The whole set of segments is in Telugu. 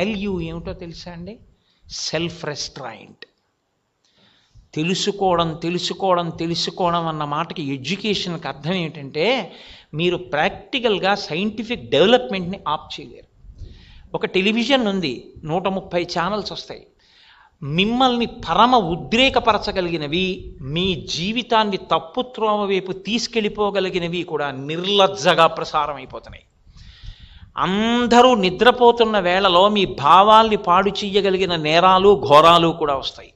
వాల్యూ ఏమిటో తెలుసా అండి? సెల్ఫ్ రెస్ట్రాయింట్ తెలుసుకోవడం తెలుసుకోవడం తెలుసుకోవడం అన్న మాటకి ఎడ్యుకేషన్కి అర్థం ఏంటంటే మీరు ప్రాక్టికల్గా సైంటిఫిక్ డెవలప్మెంట్ని ఆప్ చేయలేరు. ఒక టెలివిజన్ ఉంది నూట ముప్పై ఛానల్స్ వస్తాయి. మిమ్మల్ని పరమ ఉద్రేకపరచగలిగినవి మీ జీవితాన్ని తప్పుత్రోమ వైపు తీసుకెళ్ళిపోగలిగినవి కూడా నిర్లజ్జగా ప్రసారం అయిపోతున్నాయి అందరూ నిద్రపోతున్న వేళలో మీ భావాల్ని పాడు చెయ్యగలిగిన నేరాలు ఘోరాలు కూడా వస్తాయి.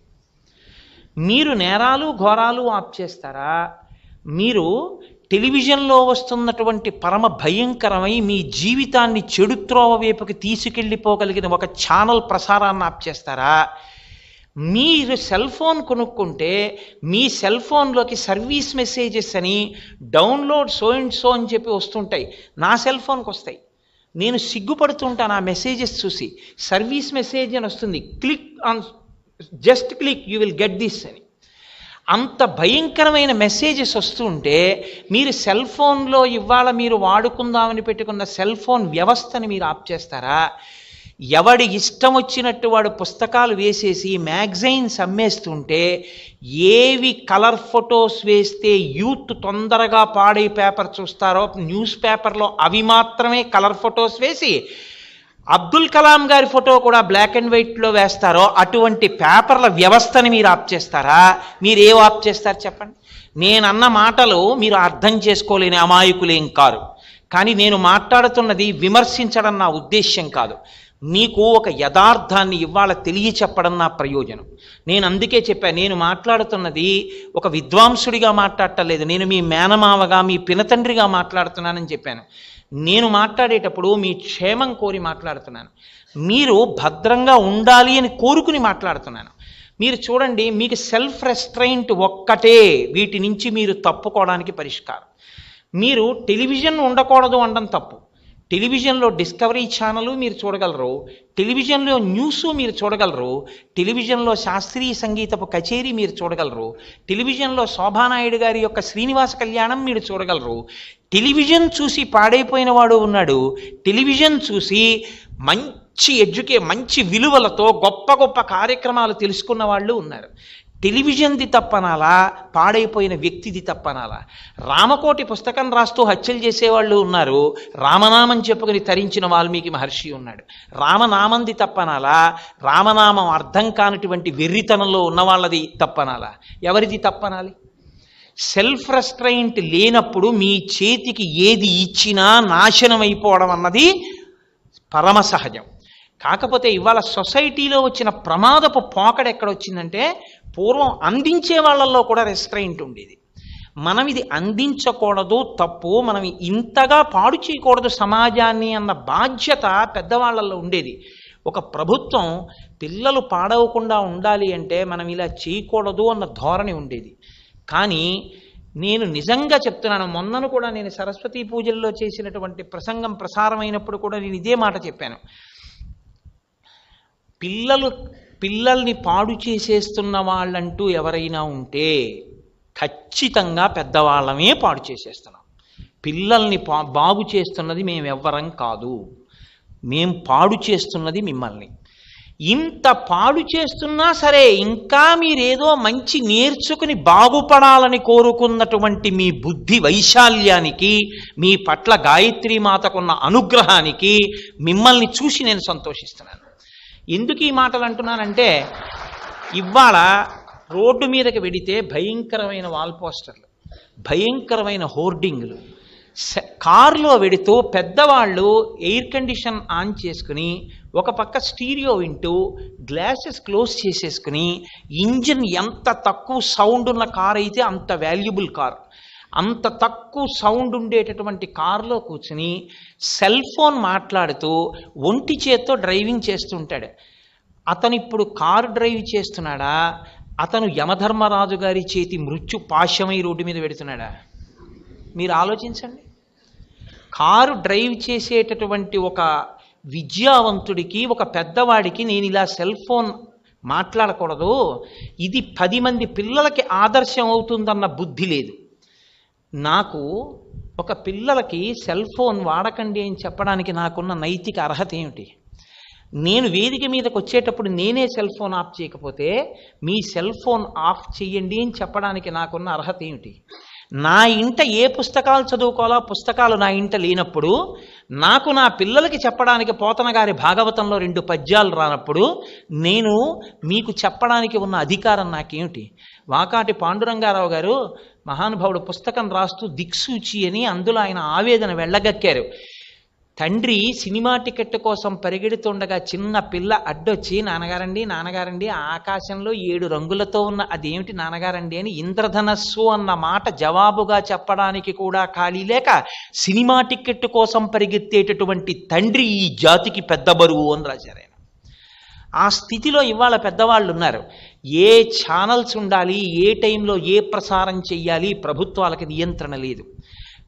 మీరు నేరాలు ఘోరాలు ఆప్ చేస్తారా? మీరు టెలివిజన్లో వస్తున్నటువంటి పరమ భయంకరమై మీ జీవితాన్ని చెడుత్రోవ వైపుకి తీసుకెళ్ళిపోగలిగిన ఒక ఛానల్ ప్రసారాన్ని ఆప్ చేస్తారా? మీరు సెల్ ఫోన్ కొనుక్కుంటే మీ సెల్ ఫోన్లోకి సర్వీస్ మెసేజెస్ అని డౌన్లోడ్ సో అండ్ సో అని చెప్పి వస్తుంటాయి. నా సెల్ ఫోన్కి వస్తాయి. నేను సిగ్గుపడుతుంటాను ఆ మెసేజెస్ చూసి. సర్వీస్ మెసేజ్ అని వస్తుంది. Click on just click you will get this అని. అంత భయంకరమైన మెసేజెస్ వస్తుంటే మీరు సెల్ ఫోన్లో ఇవాళ మీరు వాడుకుందామని పెట్టుకున్న సెల్ ఫోన్ వ్యవస్థని మీరు ఆప్ చేస్తారా? ఎవడి ఇష్టం వచ్చినట్టు వాడు పుస్తకాలు వేసేసి మ్యాగజైన్స్ అమ్మేస్తుంటే ఏవి కలర్ ఫొటోస్ వేస్తే యూత్ తొందరగా పాడే పేపర్ చూస్తారో న్యూస్ పేపర్లో అవి మాత్రమే కలర్ ఫొటోస్ వేసి అబ్దుల్ కలాం గారి ఫోటో కూడా బ్లాక్ అండ్ వైట్లో వేస్తారో అటువంటి పేపర్ల వ్యవస్థని మీరు ఆప్ చేస్తారా? మీరు ఏ ఆప్ చేస్తారు చెప్పండి? నేను అన్న మాటలు మీరు అర్థం చేసుకోలేని అమాయకులేం కారు. కానీ నేను మాట్లాడుతున్నది విమర్శించడం నా ఉద్దేశ్యం కాదు. మీకు ఒక యథార్థాన్ని ఇవాళ తెలియ చెప్పడం నా ప్రయోజనం. నేను అందుకే చెప్పాను నేను మాట్లాడుతున్నది ఒక విద్వాంసుడిగా మాట్లాడటలేదు నేను మీ మేనమావగా మీ పినతండ్రిగా మాట్లాడుతున్నానని చెప్పాను. నేను మాట్లాడేటప్పుడు మీ క్షేమం కోరి మాట్లాడుతున్నాను. మీరు భద్రంగా ఉండాలి అని కోరుకుని మాట్లాడుతున్నాను. మీరు చూడండి మీకు సెల్ఫ్ రెస్ట్రైంట్ ఒక్కటే. వీటి నుంచి మీరు తప్పుకోవడానికి పరిష్కారం. మీరు టెలివిజన్ ఉండకూడదు అనడం తప్పు. టెలివిజన్లో డిస్కవరీ ఛానల్ మీరు చూడగలరు టెలివిజన్లో న్యూస్ మీరు చూడగలరు టెలివిజన్లో శాస్త్రీయ సంగీతపు కచేరీ మీరు చూడగలరు టెలివిజన్లో శోభానాయుడు గారి యొక్క శ్రీనివాస కళ్యాణం మీరు చూడగలరు. టెలివిజన్ చూసి పాడైపోయిన వాడు ఉన్నాడు. టెలివిజన్ చూసి మంచి ఎడ్యుకే మంచి విలువలతో గొప్ప గొప్ప కార్యక్రమాలు తెలుసుకున్న వాళ్ళు ఉన్నారు. టెలివిజన్ది తప్పనాలా? పాడైపోయిన వ్యక్తిది తప్పనాలా? రామకోటి పుస్తకం రాస్తూ హత్యలు చేసేవాళ్ళు ఉన్నారు. రామనామం చెప్పుకుని తరించిన వాల్మీకి మహర్షి ఉన్నాడు. రామనామంది తప్పనాలా? రామనామం అర్థం కానటువంటి వెర్రితనంలో ఉన్న వాళ్ళది తప్పనాలా? ఎవరిది తప్పనాలి? సెల్ఫ్ రెస్ట్రైంట్ లేనప్పుడు మీ చేతికి ఏది ఇచ్చినా నాశనం అయిపోవడం అన్నది పరమ సహజం. కాకపోతే ఇవాళ సొసైటీలో వచ్చిన ప్రమాదపు పోకడ ఎక్కడ వచ్చిందంటే పూర్వం అందించే వాళ్ళల్లో కూడా రెస్ట్రైంట్ ఉండేది. మనం ఇది అందించకూడదు తప్పు మనం ఇంతగా పాడు చేయకూడదు సమాజాన్ని అన్న బాధ్యత పెద్దవాళ్ళల్లో ఉండేది. ఒక ప్రభుత్వం పిల్లలు పాడవకుండా ఉండాలి అంటే మనం ఇలా చేయకూడదు అన్న ధోరణి ఉండేది. కానీ నేను నిజంగా చెప్తున్నాను మొన్నను కూడా నేను సరస్వతీ పూజల్లో చేసినటువంటి ప్రసంగం ప్రసారమైనప్పుడు కూడా నేను ఇదే మాట చెప్పాను. పిల్లలు పిల్లల్ని పాడు చేసేస్తున్న వాళ్ళంటూ ఎవరైనా ఉంటే ఖచ్చితంగా పెద్దవాళ్ళమే పాడు చేసేస్తున్నాం. పిల్లల్ని పా బాగు చేస్తున్నది మేము ఎవ్వరం కాదు. మేం పాడు చేస్తున్నది మిమ్మల్ని. ఇంత పాడు చేస్తున్నా సరే ఇంకా మీరేదో మంచి నేర్చుకుని బాగుపడాలని కోరుకున్నటువంటి మీ బుద్ధి వైశాల్యానికి మీ పట్ల గాయత్రి మాతకున్న అనుగ్రహానికి మిమ్మల్ని చూసి నేను సంతోషిస్తున్నాను. ఎందుకు ఈ మాటలు అంటున్నానంటే ఇవాళ రోడ్డు మీదకి వెడితే భయంకరమైన వాల్ పోస్టర్లు భయంకరమైన హోర్డింగ్లు. కారులో వెడుతూ పెద్దవాళ్ళు ఎయిర్ కండిషన్ ఆన్ చేసుకుని ఒక పక్క స్టీరియో వింటూ గ్లాసెస్ క్లోజ్ చేసేసుకుని ఇంజిన్ ఎంత తక్కువ సౌండ్ ఉన్న కార్ అయితే అంత వాల్యుబుల్ కార్. అంత తక్కువ సౌండ్ ఉండేటటువంటి కారులో కూర్చుని సెల్ ఫోన్ మాట్లాడుతూ ఒంటి చేత్తో డ్రైవింగ్ చేస్తుంటాడు. అతను ఇప్పుడు కారు డ్రైవ్ చేస్తున్నాడా? అతను యమధర్మరాజు గారి చేతి మృత్యు పాశమై రోడ్డు మీద పెడుతున్నాడా? మీరు ఆలోచించండి. కారు డ్రైవ్ చేసేటటువంటి ఒక విద్యావంతుడికి ఒక పెద్దవాడికి నేను ఇలా సెల్ ఫోన్ మాట్లాడకూడదు. ఇది పది మంది పిల్లలకి ఆదర్శం అవుతుందన్న బుద్ధి లేదు. నాకు ఒక పిల్లలకి సెల్ ఫోన్ వాడకండి అని చెప్పడానికి నాకున్న నైతిక అర్హత ఏమిటి? నేను వేదిక మీదకి వచ్చేటప్పుడు నేనే సెల్ ఫోన్ ఆఫ్ చేయకపోతే మీ సెల్ ఫోన్ ఆఫ్ చెయ్యండి అని చెప్పడానికి నాకున్న అర్హత ఏమిటి? నా ఇంట ఏ పుస్తకాలు చదువుకోవాలో పుస్తకాలు నా ఇంట లేనప్పుడు నాకు నా పిల్లలకి చెప్పడానికి పోతన గారి భాగవతంలో రెండు పద్యాలు రానప్పుడు నేను మీకు చెప్పడానికి ఉన్న అధికారం నాకేమిటి? వాకాటి పాండురంగారావు గారు మహానుభావుడు పుస్తకం రాస్తూ దిక్సూచి అని అందులో ఆయన ఆవేదన వెళ్ళగక్కారు. తండ్రి సినిమా టికెట్ కోసం పరిగెడుతుండగా చిన్న పిల్ల అడ్డొచ్చి నాన్నగారండి నాన్నగారండి ఆకాశంలో ఏడు రంగులతో ఉన్న అదేమిటి నాన్నగారండి? అని ఇంద్రధనస్సు అన్న మాట జవాబుగా చెప్పడానికి కూడా ఖాళీ లేక సినిమా టికెట్ కోసం పరిగెత్తేటటువంటి తండ్రి ఈ జాతికి పెద్ద బరువు అని రాశారు ఆయన. ఆ స్థితిలో ఇవాళ పెద్దవాళ్ళు ఉన్నారు ఏ ఛానల్స్ ఉండాలి ఏ టైంలో ఏ ప్రసారం చెయ్యాలి ప్రభుత్వాలకి నియంత్రణ లేదు.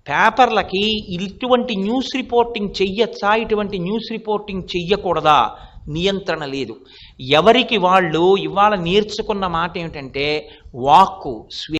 పేపర్లకి ఇటువంటి న్యూస్ రిపోర్టింగ్ చెయ్యొచ్చా ఇటువంటి న్యూస్ రిపోర్టింగ్ చెయ్యకూడదా? నియంత్రణ లేదు. ఎవరికి వాళ్ళు ఇవాళ నేర్చుకున్న మాట ఏమిటంటే వాక్కు స్వే